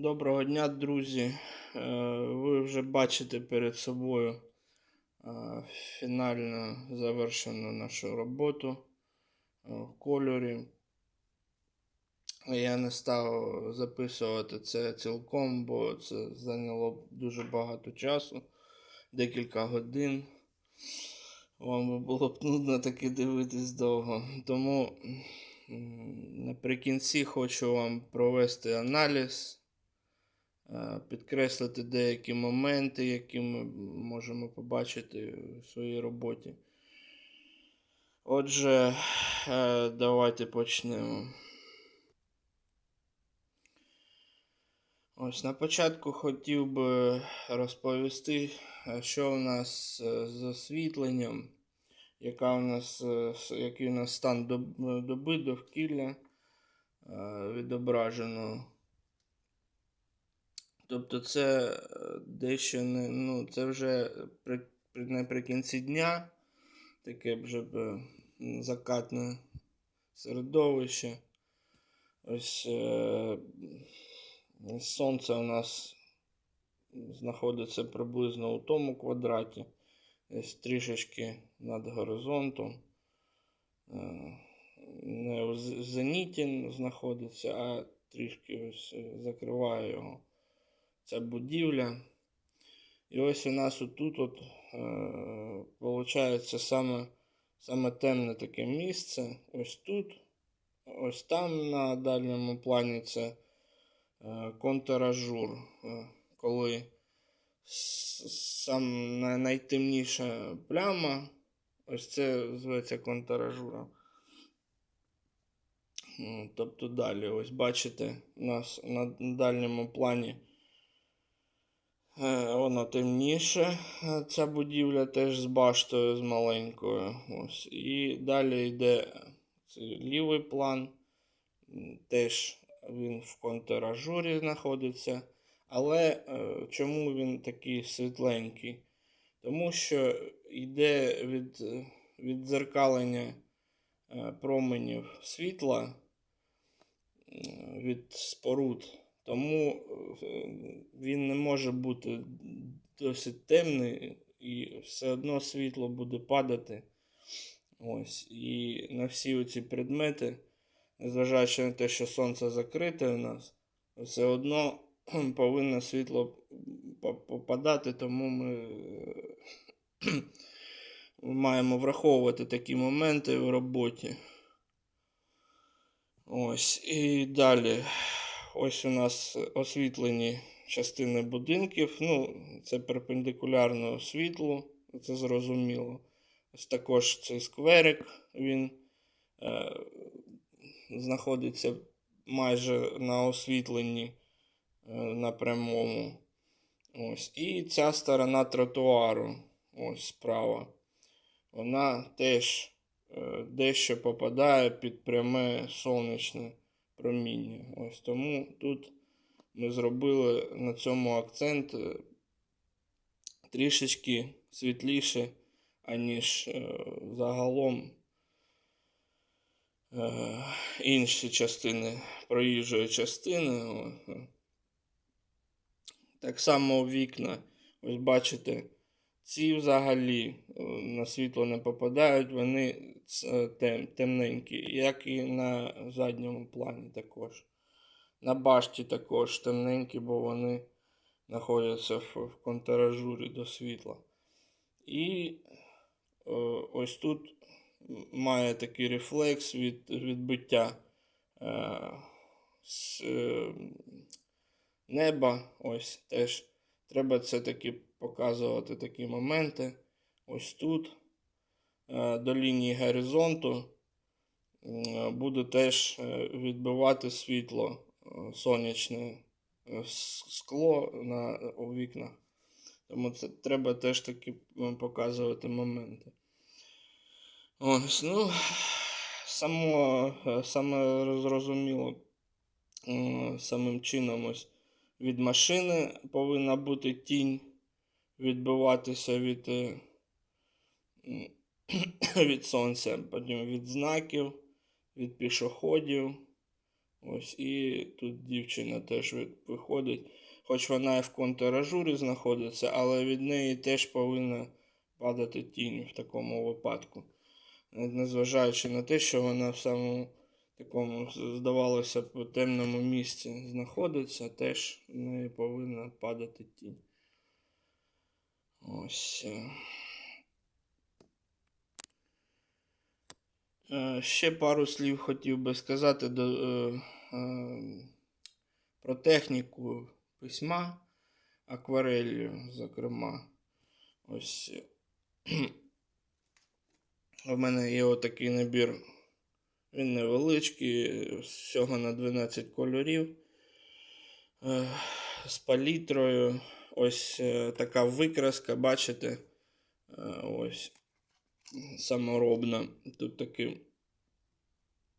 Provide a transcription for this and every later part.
Доброго дня, друзі. Е, Ви вже бачите перед собою е, фінально завершену нашу роботу е, в кольорі. Я не став записувати це цілком, бо це зайняло дуже багато часу, декілька годин. Вам би було б нудно таки дивитись довго. Тому наприкінці хочу вам провести аналіз підкреслити деякі моменти, які ми можемо побачити в своїй роботі. Отже, е, давайте почнемо. Ось на початку хотів би розповісти, е, що у нас е, з освітленням, яка у нас, е, який у нас стан доби довкілля е, відображено. Тобто це е, дещо не, ну, це вже при, при, наприкінці дня, таке вже е, закатне середовище. Ось е, сонце у нас знаходиться приблизно у тому квадраті, десь трішечки над горизонтом. Е, Не в зеніті знаходиться, а трішки ось е, закриває його ця будівля. І ось у нас отут от, е, виходить саме, саме темне таке місце. Ось тут, ось там на дальньому плані це е, контуражур, е, коли сам най- найтемніша пляма, ось це зветься контуражуром. Тобто далі, ось бачите, у нас на дальньому плані Воно темніше, е, ця будівля теж з баштою з маленькою. Ось. І далі йде лівий план. Теж він в контуражурі знаходиться. Але е, чому він такий світленький? Тому що йде від, е, віддзеркалення е, променів світла е, від споруд. Тому е, він не може бути досить темний, і все одно світло буде падати. Ось. І на всі оці предмети, незважаючи на те, що сонце закрите у нас, все одно повинно світло попадати, тому ми е, маємо враховувати такі моменти в роботі. Ось. І далі. Ось у нас освітлені частини будинків. Ну, це перпендикулярно світлу, це зрозуміло. Ось також цей скверик, він е, знаходиться майже на освітленні е, на прямому. Ось. І ця сторона тротуару, ось справа. Вона теж е, дещо попадає під пряме сонячне проміння. Ось тому тут ми зробили на цьому акцент е, трішечки світліше, аніж е, загалом е, інші частини проїжджої частини. Так само вікна, ось бачите, ці взагалі е, на світло не попадають, вони тем, темненькі, як і на задньому плані також. На башті також темненькі, бо вони знаходяться в, в контуражурі до світла. І е, ось тут має такий рефлекс від відбиття е, з, е, неба. Ось теж треба це таки показувати такі моменти. Ось тут е, до лінії горизонту буде теж е, відбивати світло е, сонячне е, скло на, у вікнах. Тому це треба теж таки показувати моменти. Ось, ну, само, е, саме зрозуміло, самим чином ось від машини повинна бути тінь відбиватися від, е, від сонця, потім від знаків, від пішоходів, Ось, і тут дівчина теж виходить. Хоч вона і в контуражурі знаходиться, але від неї теж повинна падати тінь в такому випадку. Незважаючи на те, що вона в самому такому, здавалося темному місці знаходиться, теж в неї повинна падати тінь. Ось. е. Ще пару слів хотів би сказати до, е, е, про техніку письма, акварелью, зокрема. Ось. У мене є отакий набір. Він невеличкий, всього на 12 кольорів. Е, З палітрою. Ось е, така викраска, бачите? Е, Ось саморобна. Тут такий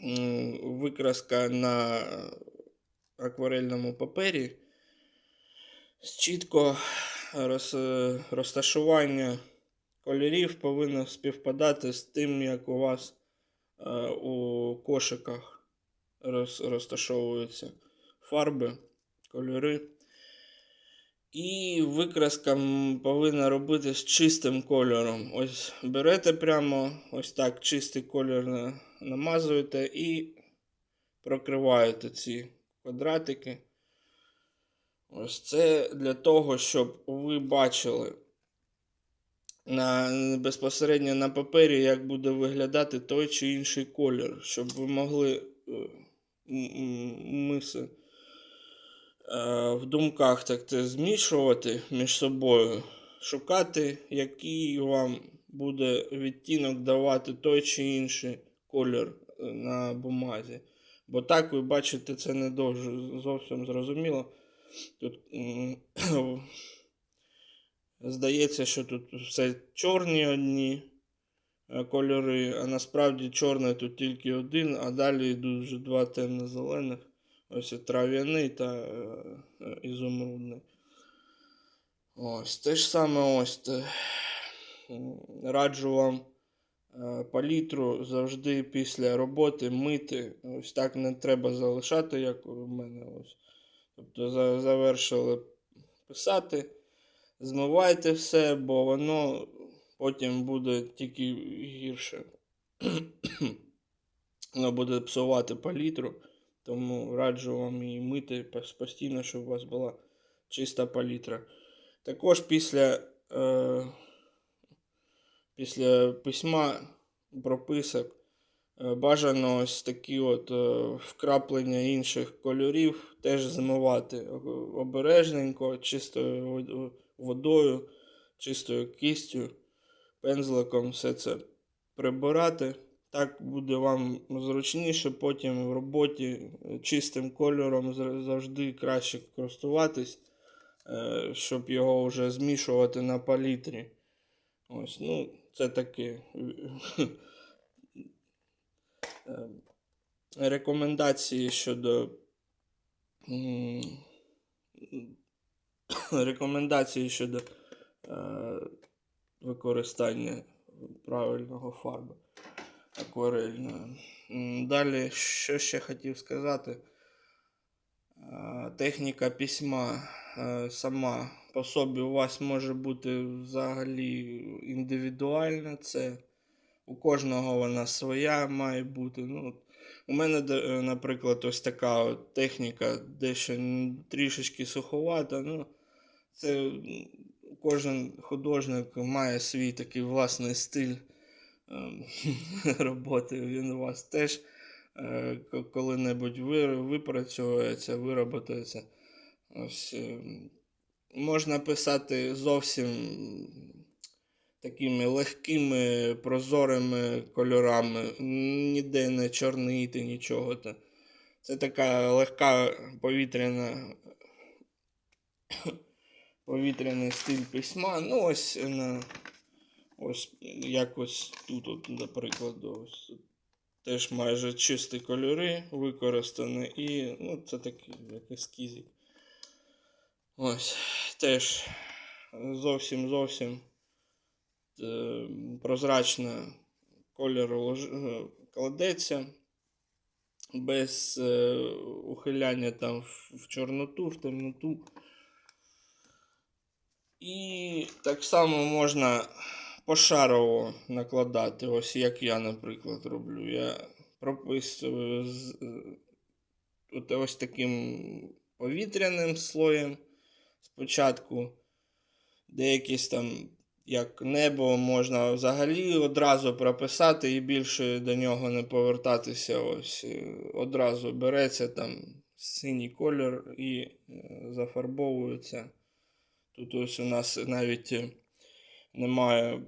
м, викраска на акварельному папері. Чітко роз, е, розташування кольорів повинно співпадати з тим, як у вас у кошиках роз, розташовуються фарби, кольори. І викраска повинна робити з чистим кольором. Ось берете прямо ось так чистий на- намазуєте і прокриваєте ці квадратики. Ось це для того, щоб ви бачили на, безпосередньо на папері, як буде виглядати той чи інший колір, щоб ви могли е, м- м- мисли е, в думках так це змішувати між собою, шукати, який вам буде відтінок давати той чи інший колір е, на бумазі. Бо так ви бачите, це не дуже зовсім зрозуміло. Тут здається, що тут все чорні одні е, кольори, а насправді чорний тут тільки один, а далі йдуть вже два темно-зелених. Ось трав'яний та е, е, ізумрудний. Ось те ж саме ось. Те. Раджу вам е, палітру завжди після роботи мити. Ось так не треба залишати, як у мене. Ось. Тобто за- завершили писати, змивайте все, бо воно потім буде тільки гірше. Воно буде псувати палітру. Тому раджу вам її мити постійно, щоб у вас була чиста палітра. Також після, е, після письма прописок е, бажано ось такі от е, вкраплення інших кольорів теж змивати обережненько, чистою водою, чистою кистю, пензликом все це прибирати. Так буде вам зручніше потім в роботі е, чистим кольором завжди краще користуватись, е, щоб його вже змішувати на палітрі. Ось, ну, це таке. е, Рекомендації щодо рекомендації щодо використання правильного фарби акварельної. М, Далі, що ще хотів сказати? Техніка письма е, сама по собі у вас може бути взагалі індивідуальна. Це у кожного вона своя має бути. Ну, у мене, е, наприклад, ось така от техніка, дещо трішечки суховата. Ну, це кожен художник має свій такий власний стиль роботи. Він у вас теж е, коли-небудь випрацьовується, вироботується. Ось, ем, можна писати зовсім такими легкими, прозорими кольорами, ніде не чорнити, нічого. Та- Це така легка повітряна. Повітряний стиль письма. Ну, ось на ось якось тут, от, до прикладу, ось теж майже чисті кольори використані. І ну, це такий як ескізик. Ось теж зовсім зовсім е, прозрачно кольор е, кладеться. без е, ухиляння там в чорноту, в темноту. І так само можна пошарово накладати, ось як я, наприклад, роблю. Я прописую з, е, ось таким повітряним слоєм спочатку. Деякісь там, як небо, можна взагалі одразу прописати і більше до нього не повертатися. Ось е, одразу береться там синій колір і е, зафарбовується. Тут ось у нас навіть немає,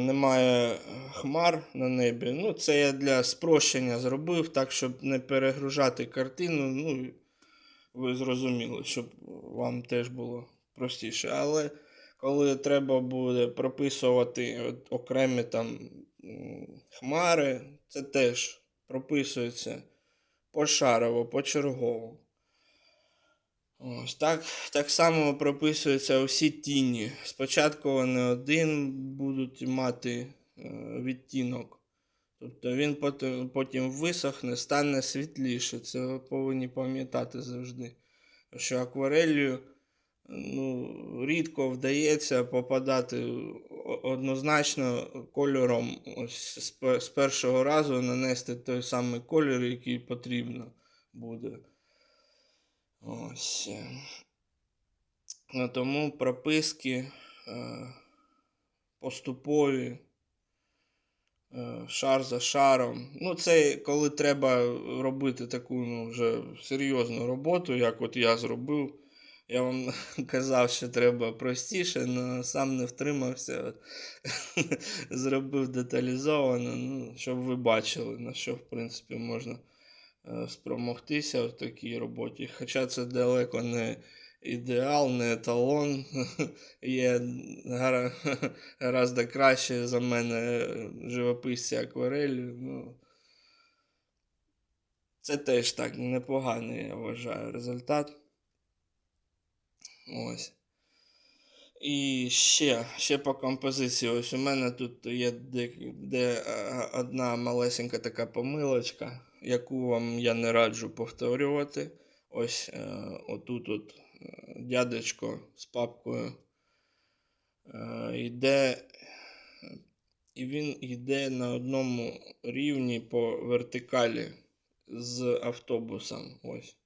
немає хмар на небі. Ну, це я для спрощення зробив, так, щоб не перегружати картину. Ну, ви зрозуміли, щоб вам теж було простіше. Але коли треба буде прописувати окремі там хмари, це теж прописується пошарово, почергово. Ось так, так само прописуються усі тіні. Спочатку вони один будуть мати е, відтінок. Тобто він потім, висохне, стане світліше. Це ви повинні пам'ятати завжди. Що акварелью ну, рідко вдається попадати однозначно кольором ось з першого разу нанести той самий колір, який потрібно буде. Ось. тому прописки е, поступові, е, шар за шаром. Ну, це коли треба робити таку ну, вже серйозну роботу, як от я зробив. Я вам казав, що треба простіше, але сам не втримався. Зробив деталізовано, ну, щоб ви бачили, на що, в принципі, можна спромогтися в такій роботі. Хоча це далеко не ідеал, не еталон. Є гораздо краще за мене е, живописці акварелі. Ну, це теж так непоганий, я вважаю, результат. Ось. І ще, ще по композиції. Ось у мене тут є де, де е, одна малесенька така помилочка, яку вам я не раджу повторювати. Ось е, отут от е, дядечко з папкою е, йде, і він йде на одному рівні по вертикалі з автобусом. Ось.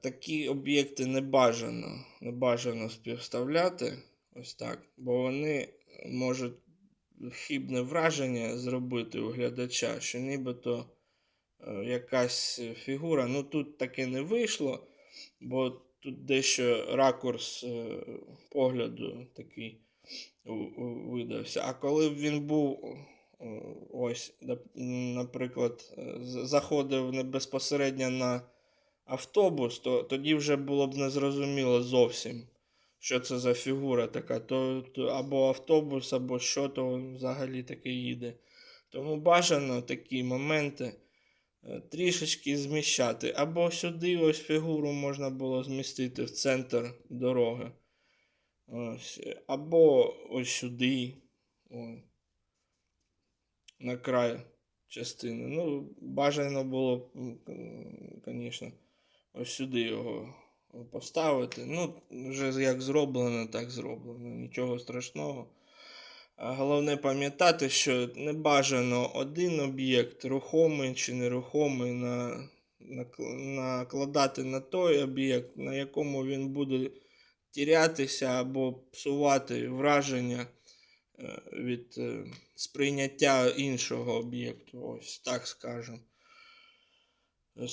Такі об'єкти не бажано, не бажано співставляти ось так, бо вони можуть хибне враження зробити у глядача, що нібито е, якась фігура. Ну тут таке не вийшло, бо тут дещо ракурс е, погляду такий видався. А коли б він був. е, Ось, наприклад, заходив безпосередньо на автобус, то тоді вже було б незрозуміло зовсім, що це за фігура така. То, то або автобус, або що то взагалі таке їде. Тому бажано такі моменти е, трішечки зміщати. Або сюди ось фігуру можна було змістити в центр дороги. Ось. Або ось сюди. Ось. На край частини. Ну, бажано було, звісно, ось сюди його поставити. Ну, вже як зроблено, так зроблено. Нічого страшного. Головне пам'ятати, що не бажано один об'єкт, рухомий чи нерухомий, на, накл- накладати на той об'єкт, на якому він буде тірятися або псувати враження е, від е, сприйняття іншого об'єкту. Ось так скажемо.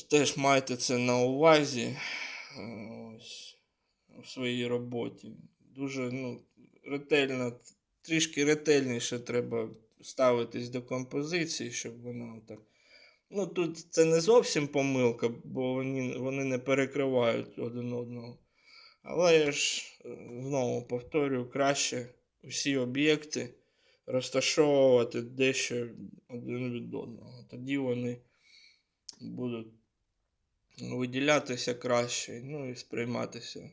Теж майте це на увазі ось, у своїй роботі. Дуже ну, ретельно, трішки ретельніше треба ставитись до композиції, щоб вона так. Ну, тут це не зовсім помилка, бо вони, вони не перекривають один одного. Але я ж е, знову повторюю, краще усі об'єкти розташовувати дещо один від одного. Тоді вони будуть виділятися краще, ну і сприйматися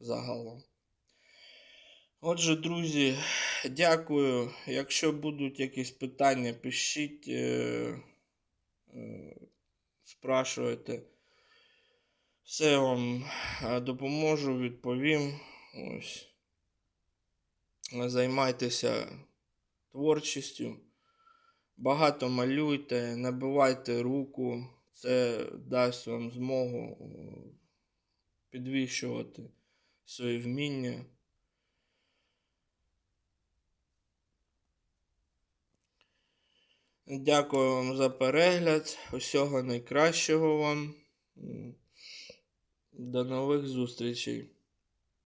загалом. Отже, друзі, дякую. Якщо будуть якісь питання, пишіть, е, е, спрашуйте. Все вам е, допоможу, відповім. Ось. Займайтеся творчістю. Багато малюйте, набивайте руку. Це дасть вам змогу е, підвищувати свої вміння. Дякую вам за перегляд. Усього найкращого вам. До нових зустрічей.